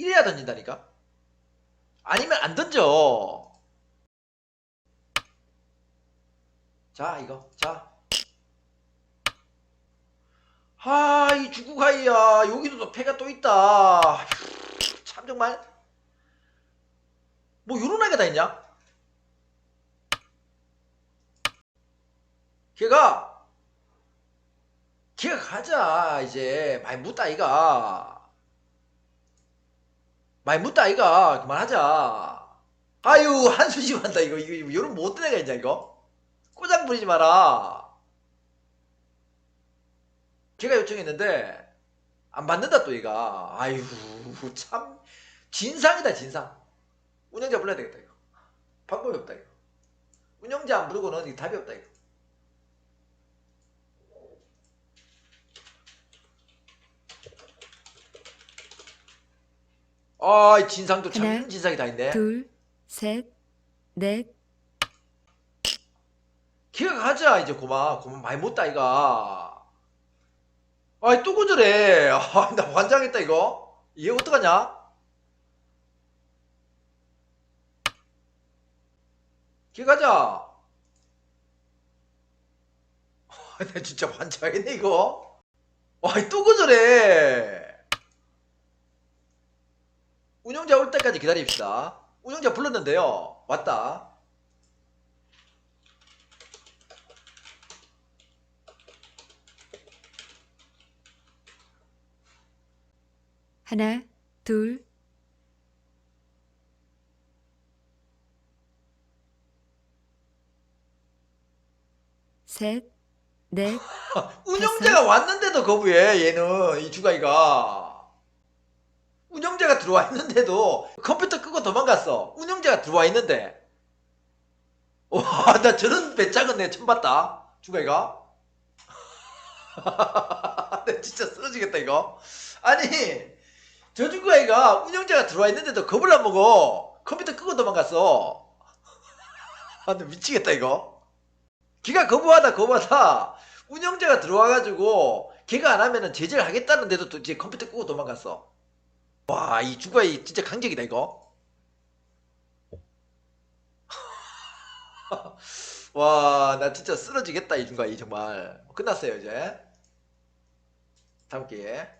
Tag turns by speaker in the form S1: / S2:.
S1: 이래야 던진다니까. 아니면 안 던져. 자 이거 자. 아, 이 주구가이야. 여기도 또 패가 또 있다. 휴, 참 정말. 뭐 요런 애가 다 있냐? 걔가 걔가 가자 이제 많이 묻다 이가 많이 묻다 이가 그만하자. 아유 한숨씩 한다 이거. 이거 뭐 어떤 애가 있냐 이거. 꼬장 부리지 마라. 걔가 요청했는데 안 받는다 또 얘가. 아유 참. 진상이다 진상. 운영자 불러야 되겠다 이거. 방법이 없다 이거. 운영자 안 부르고는 이 답이 없다 이거 아, 이 진상도 참
S2: 하나,
S1: 진상이 다 있네.
S2: 둘, 셋, 넷,
S1: 기가 가자 이제 고마 고마 많이 못다 이가. 아이 또 거절해. 아, 나 환장했다 이거. 얘 어떡하냐? 기가 가자. 아, 나 진짜 환장했네 이거. 아이 또 거절해. 운영자 올 때까지 기다립시다. 운영자 불렀는데요. 왔다.
S2: 하나, 둘, 셋, 넷,
S1: 운영자가 왔는데도 거부해 얘는 이 주가이가 운영자가 들어와 있는데도 컴퓨터 끄고 도망갔어. 운영자가 들어와 있는데. 와 나 저런 배짱은 내 처음 봤다. 주가이가? 나 진짜 쓰러지겠다 이거. 아니 저 주가이가 운영자가 들어와 있는데도 겁을 안 먹어. 컴퓨터 끄고 도망갔어. 아, 나 미치겠다 이거. 기가 거부하다 거부하다. 운영자가 들어와가지고 걔가 안 하면은 제재를 하겠다는데도 또 이제 컴퓨터 끄고 도망갔어. 와, 이 주가이 진짜 강적이다 이거. 와, 나 진짜 쓰러지겠다 이 주가이 정말. 끝났어요 이제. 다음 기회에.